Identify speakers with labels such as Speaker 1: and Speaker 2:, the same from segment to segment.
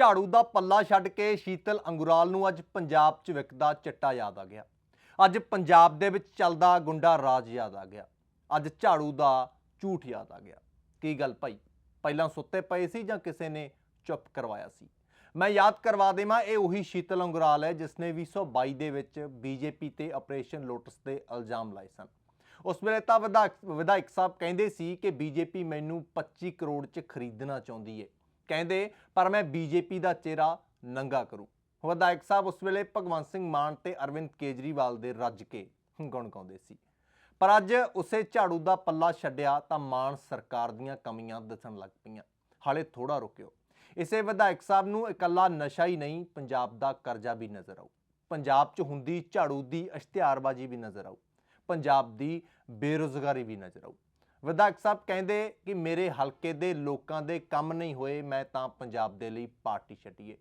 Speaker 1: ਝਾੜੂ ਦਾ ਪੱਲਾ ਛੱਡ ਕੇ ਸ਼ੀਤਲ ਅੰਗੁਰਾਲ ਨੂੰ ਅੱਜ ਪੰਜਾਬ 'ਚ ਵਿਕਦਾ ਚਿੱਟਾ ਯਾਦ ਆ ਗਿਆ। ਅੱਜ ਪੰਜਾਬ ਦੇ ਵਿੱਚ ਚੱਲਦਾ ਗੁੰਡਾ ਰਾਜ ਯਾਦ ਆ ਗਿਆ। ਅੱਜ ਝਾੜੂ ਦਾ ਝੂਠ ਯਾਦ ਆ ਗਿਆ। ਕੀ ਗੱਲ ਭਾਈ? ਪਹਿਲਾਂ ਸੁੱਤੇ ਪਏ ਸੀ ਜਾਂ ਕਿਸੇ ਨੇ ਚੁੱਪ ਕਰਵਾਇਆ ਸੀ? ਮੈਂ ਯਾਦ ਕਰਵਾ ਦੇਵਾਂ, ਇਹ ਉਹੀ ਸ਼ੀਤਲ ਅੰਗੁਰਾਲ ਹੈ ਜਿਸ ਨੇ 2022 ਦੇ ਵਿੱਚ ਬੀਜੇਪੀ ਤੇ ਆਪਰੇਸ਼ਨ ਲੋਟਸ ਦੇ ਇਲਜ਼ਾਮ ਲਾਏ ਸਨ। ਉਸ ਵੇਲੇ ਤਾਂ ਵਿਧਾਇਕ ਵਿਧਾਇਕ ਸਾਹਿਬ ਕਹਿੰਦੇ ਸੀ ਕਿ ਬੀਜੇਪੀ ਮੈਨੂੰ 25 ਕਰੋੜ 'ਚ ਖਰੀਦਣਾ ਚਾਹੁੰਦੀ ਹੈ ਕਹਿੰਦੇ, ਪਰ ਮੈਂ ਬੀਜੇਪੀ ਦਾ ਚਿਹਰਾ ਨੰਗਾ ਕਰੂੰ। ਵਿਧਾਇਕ ਸਾਹਿਬ ਉਸ ਵੇਲੇ ਭਗਵੰਤ ਸਿੰਘ ਮਾਨ ਤੇ ਅਰਵਿੰਦ ਕੇਜਰੀਵਾਲ ਦੇ ਰੱਜ ਕੇ ਗੁਣ ਗਾਉਂਦੇ ਸੀ। ਪਰ ਅੱਜ ਉਸੇ ਝਾੜੂ ਦਾ ਪੱਲਾ ਛੱਡਿਆ ਤਾਂ ਮਾਨ ਸਰਕਾਰ ਦੀਆਂ ਕਮੀਆਂ ਦਿਸਣ ਲੱਗ ਪਈਆਂ। ਹਾਲੇ ਥੋੜਾ ਰੁਕਿਓ। ਇਸੇ ਵਿਧਾਇਕ ਸਾਹਿਬ ਨੂੰ ਇਕੱਲਾ ਨਸ਼ਾ ਹੀ ਨਹੀਂ, ਪੰਜਾਬ ਦਾ ਕਰਜ਼ਾ ਵੀ ਨਜ਼ਰ ਆਊ। ਪੰਜਾਬ 'ਚ ਹੁੰਦੀ ਝਾੜੂ ਦੀ ਇਸ਼ਤਿਹਾਰਬਾਜ਼ੀ ਵੀ ਨਜ਼ਰ ਆਊ। ਪੰਜਾਬ ਦੀ ਬੇਰੁਜ਼ਗਾਰੀ ਵੀ ਨਜ਼ਰ ਆਊ। ਵਿਧਾਇਕ ਸਾਹਿਬ ਕਹਿੰਦੇ ਕਿ ਮੇਰੇ ਹਲਕੇ ਦੇ ਲੋਕਾਂ ਦੇ ਕੰਮ ਨਹੀਂ ਹੋਏ, ਮੈਂ ਤਾਂ ਪੰਜਾਬ ਦੇ ਲਈ ਪਾਰਟੀ ਛੱਡੀਏ।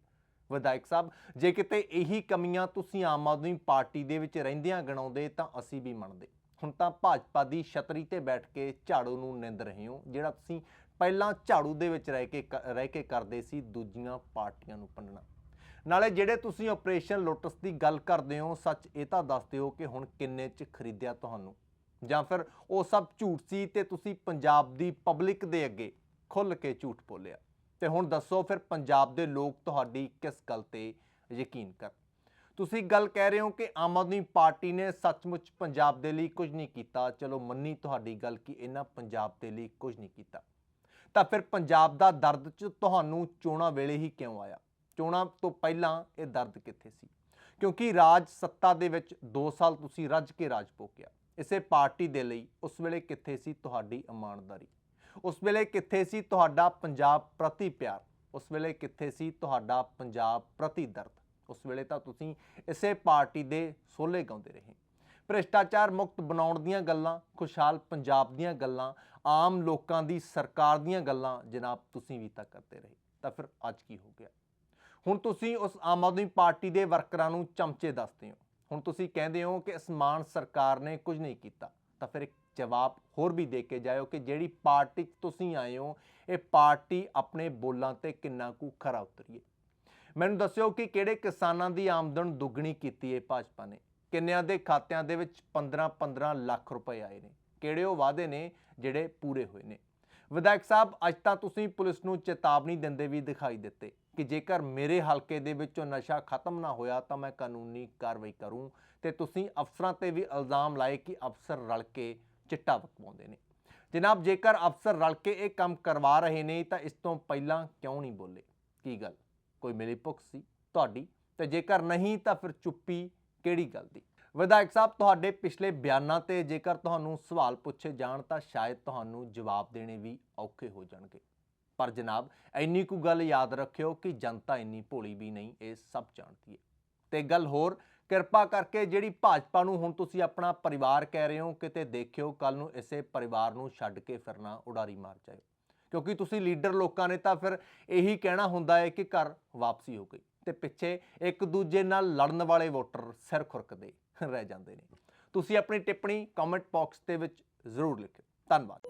Speaker 1: ਵਿਧਾਇਕ ਸਾਹਿਬ, ਜੇ ਕਿਤੇ ਇਹੀ ਕਮੀਆਂ ਤੁਸੀਂ ਆਮ ਆਦਮੀ ਪਾਰਟੀ ਦੇ ਵਿੱਚ ਰਹਿੰਦਿਆਂ ਗਣਾਉਂਦੇ ਤਾਂ ਅਸੀਂ ਵੀ ਮੰਨਦੇ। ਹੁਣ ਤਾਂ ਭਾਜਪਾ ਦੀ ਛਤਰੀ ਤੇ ਬੈਠ ਕੇ ਝਾੜੂ ਨੂੰ ਨਿੰਦ ਰਹੇ ਹੋ, ਜਿਹੜਾ ਤੁਸੀਂ ਪਹਿਲਾਂ ਝਾੜੂ ਦੇ ਵਿੱਚ ਰਹਿ ਕੇ ਕ- ਰਹਿ ਕੇ ਕਰਦੇ ਸੀ ਦੂਜੀਆਂ ਪਾਰਟੀਆਂ ਨੂੰ ਪੰਨਣਾ। ਨਾਲੇ ਜਿਹੜੇ ਤੁਸੀਂ ਆਪਰੇਸ਼ਨ ਲੋਟਸ ਦੀ ਗੱਲ ਕਰਦੇ ਹੋ, ਸੱਚ ਇਹ ਤਾਂ ਦੱਸ ਦਿਓ ਕਿ ਹੁਣ ਕਿੰਨੇ ਚ ਖਰੀਦਿਆ ਤੁਹਾਨੂੰ। ਜਾਂ ਫਿਰ ਉਹ ਸਭ ਝੂਠ ਸੀ ਤੇ ਤੁਸੀਂ ਪੰਜਾਬ ਦੀ ਪਬਲਿਕ ਦੇ ਅੱਗੇ ਖੁੱਲ ਕੇ ਝੂਠ ਬੋਲਿਆ। ਤੇ ਹੁਣ ਦੱਸੋ ਫਿਰ ਪੰਜਾਬ ਦੇ ਲੋਕ ਤੁਹਾਡੀ ਕਿਸ ਗੱਲ ਤੇ ਯਕੀਨ ਕਰ ਤੁਸੀਂ ਗੱਲ ਕਹਿ ਰਹੇ ਹੋ ਕਿ ਆਮ ਆਦਮੀ ਪਾਰਟੀ ਨੇ ਸੱਚਮੁੱਚ ਪੰਜਾਬ ਦੇ ਲਈ ਕੁਝ ਨਹੀਂ ਕੀਤਾ। ਚਲੋ ਮੰਨੀ ਤੁਹਾਡੀ ਗੱਲ ਕਿ ਇਹਨਾਂ ਪੰਜਾਬ ਦੇ ਲਈ ਕੁਝ ਨਹੀਂ ਕੀਤਾ। ਤਾਂ ਫਿਰ ਪੰਜਾਬ ਦਾ ਦਰਦ ਚ ਤੁਹਾਨੂੰ ਚੋਣਾਂ ਵੇਲੇ ਹੀ ਕਿਉਂ ਆਇਆ? ਚੋਣਾਂ ਤੋਂ ਪਹਿਲਾਂ ਇਹ ਦਰਦ ਕਿੱਥੇ ਸੀ? ਕਿਉਂਕਿ ਰਾਜ ਸੱਤਾ ਦੇ ਵਿੱਚ 2 ਸਾਲ ਤੁਸੀਂ ਰੱਜ ਕੇ ਰਾਜ ਭੋਗਿਆ ਇਸੇ ਪਾਰਟੀ ਦੇ ਲਈ ਉਸ ਵੇਲੇ ਕਿੱਥੇ ਸੀ ਤੁਹਾਡੀ ਇਮਾਨਦਾਰੀ? ਉਸ ਵੇਲੇ ਕਿੱਥੇ ਸੀ ਤੁਹਾਡਾ ਪੰਜਾਬ ਪ੍ਰਤੀ ਪਿਆਰ? ਉਸ ਵੇਲੇ ਕਿੱਥੇ ਸੀ ਤੁਹਾਡਾ ਪੰਜਾਬ ਪ੍ਰਤੀ ਦਰਦ? ਉਸ ਵੇਲੇ ਤਾਂ ਤੁਸੀਂ ਇਸੇ ਪਾਰਟੀ ਦੇ ਸੋਲੇ ਗਾਉਂਦੇ ਰਹੇ। ਭ੍ਰਿਸ਼ਟਾਚਾਰ ਮੁਕਤ ਬਣਾਉਣ ਦੀਆਂ ਗੱਲਾਂ, ਖੁਸ਼ਹਾਲ ਪੰਜਾਬ ਦੀਆਂ ਗੱਲਾਂ, ਆਮ ਲੋਕਾਂ ਦੀ ਸਰਕਾਰ ਦੀਆਂ ਗੱਲਾਂ ਜਨਾਬ ਤੁਸੀਂ ਵੀ ਤਾਂ ਕਰਦੇ ਰਹੇ। ਤਾਂ ਫਿਰ ਅੱਜ ਕੀ ਹੋ ਗਿਆ? ਹੁਣ ਤੁਸੀਂ ਉਸ ਆਮ ਆਦਮੀ ਪਾਰਟੀ ਦੇ ਵਰਕਰਾਂ ਨੂੰ ਚਮਚੇ ਦੱਸਦੇ ਹੋ। ਹੁਣ ਤੁਸੀਂ ਕਹਿੰਦੇ ਹੋ ਕਿ ਇਸ ਮਾਨ ਸਰਕਾਰ ਨੇ ਕੁਝ ਨਹੀਂ ਕੀਤਾ, ਤਾਂ ਫਿਰ ਇੱਕ ਜਵਾਬ ਹੋਰ ਵੀ ਦੇ ਕੇ ਜਾਇਓ ਕਿ ਜਿਹੜੀ ਪਾਰਟੀ 'ਚ ਤੁਸੀਂ ਆਏ ਹੋ, ਇਹ ਪਾਰਟੀ ਆਪਣੇ ਬੋਲਾਂ ਤੇ ਕਿੰਨਾ ਕੁ ਖਰਾ ਉਤਰੀਏ। ਮੈਨੂੰ ਦੱਸਿਓ ਕਿ ਕਿਹੜੇ ਕਿਸਾਨਾਂ ਦੀ ਆਮਦਨ ਦੁੱਗਣੀ ਕੀਤੀ ਹੈ ਭਾਜਪਾ ਨੇ? ਕਿੰਨਿਆਂ ਦੇ ਖਾਤਿਆਂ ਦੇ ਵਿੱਚ 15-15 ਲੱਖ ਰੁਪਏ ਆਏ ਨੇ? ਕਿਹੜੇ ਉਹ ਵਾਅਦੇ ਨੇ ਜਿਹੜੇ ਪੂਰੇ ਹੋਏ ਨੇ? ਵਿਧਾਇਕ ਸਾਹਿਬ, ਅੱਜ ਤਾਂ ਤੁਸੀਂ ਪੁਲਿਸ ਨੂੰ ਚੇਤਾਵਨੀ ਦਿੰਦੇ ਵੀ ਦਿਖਾਈ ਦਿੱਤੇ। ਕਿ ਜੇਕਰ ਮੇਰੇ ਹਲਕੇ ਦੇ ਵਿੱਚੋਂ ਨਸ਼ਾ ਖਤਮ ਨਾ ਹੋਇਆ ਤਾਂ ਮੈਂ ਕਾਨੂੰਨੀ ਕਾਰਵਾਈ ਕਰੂੰ ਤੇ ਤੁਸੀਂ ਅਫਸਰਾਂ ਤੇ ਵੀ ਇਲਜ਼ਾਮ ਲਾਏ ਕਿ ਅਫਸਰ ਰਲ ਕੇ ਚਿੱਟਾ ਵਕਵਾਉਂਦੇ ਨੇ। ਜਨਾਬ, ਜੇਕਰ ਅਫਸਰ ਰਲ ਕੇ ਇਹ ਕੰਮ ਕਰਵਾ ਰਹੇ ਨੇ ਤਾਂ ਇਸ ਤੋਂ ਪਹਿਲਾਂ ਕਿਉਂ ਨਹੀਂ ਬੋਲੇ? ਕੀ ਗੱਲ? ਕੋਈ ਮਿਲੀ ਭੁੱਖ ਸੀ ਤੁਹਾਡੀ? ਤੇ ਜੇਕਰ ਨਹੀਂ ਤਾਂ ਫਿਰ ਚੁੱਪੀ ਕਿਹੜੀ ਗੱਲ ਦੀ? ਵਿਧਾਇਕ ਸਾਹਿਬ, ਤੁਹਾਡੇ ਪਿਛਲੇ ਬਿਆਨਾਂ ਤੇ ਜੇਕਰ ਤੁਹਾਨੂੰ ਸਵਾਲ ਪੁੱਛੇ ਜਾਣ ਤਾਂ ਸ਼ਾਇਦ ਤੁਹਾਨੂੰ ਜਵਾਬ ਦੇਣੇ ਵੀ ਔਖੇ ਹੋ ਜਾਣਗੇ। ਪਰ ਜਨਾਬ, ਇੰਨੀ ਕੁ ਗੱਲ ਯਾਦ ਰੱਖਿਓ ਕਿ ਜਨਤਾ ਇੰਨੀ ਭੋਲੀ ਵੀ ਨਹੀਂ, ਇਹ ਸਭ ਜਾਣਦੀ ਹੈ। ਤੇ ਗੱਲ ਹੋਰ, ਕਿਰਪਾ ਕਰਕੇ ਜਿਹੜੀ ਭਾਜਪਾ ਨੂੰ ਹੁਣ ਤੁਸੀਂ ਆਪਣਾ ਪਰਿਵਾਰ ਕਹਿ ਰਹੇ ਹੋ, ਕਿਤੇ ਦੇਖਿਓ ਕੱਲ ਨੂੰ ਇਸੇ ਪਰਿਵਾਰ ਨੂੰ ਛੱਡ ਕੇ ਫਿਰਨਾ ਉਡਾਰੀ ਮਾਰ ਜਾਇਓ। ਕਿਉਂਕਿ ਤੁਸੀਂ ਲੀਡਰ ਲੋਕਾਂ ਨੇ ਤਾਂ ਫਿਰ ਇਹੀ ਕਹਿਣਾ ਹੁੰਦਾ ਹੈ ਕਿ ਘਰ ਵਾਪਸੀ ਹੋ ਗਈ ਤੇ ਪਿੱਛੇ ਇੱਕ ਦੂਜੇ ਨਾਲ ਲੜਨ ਵਾਲੇ ਵੋਟਰ ਸਿਰ ਖੁਰਕਦੇ ਰਹਿ ਜਾਂਦੇ ਨੇ। ਤੁਸੀਂ ਆਪਣੀ ਟਿੱਪਣੀ ਕਮੈਂਟ ਬਾਕਸ ਦੇ ਵਿੱਚ ਜ਼ਰੂਰ ਲਿਖਿਓ। ਧੰਨਵਾਦ।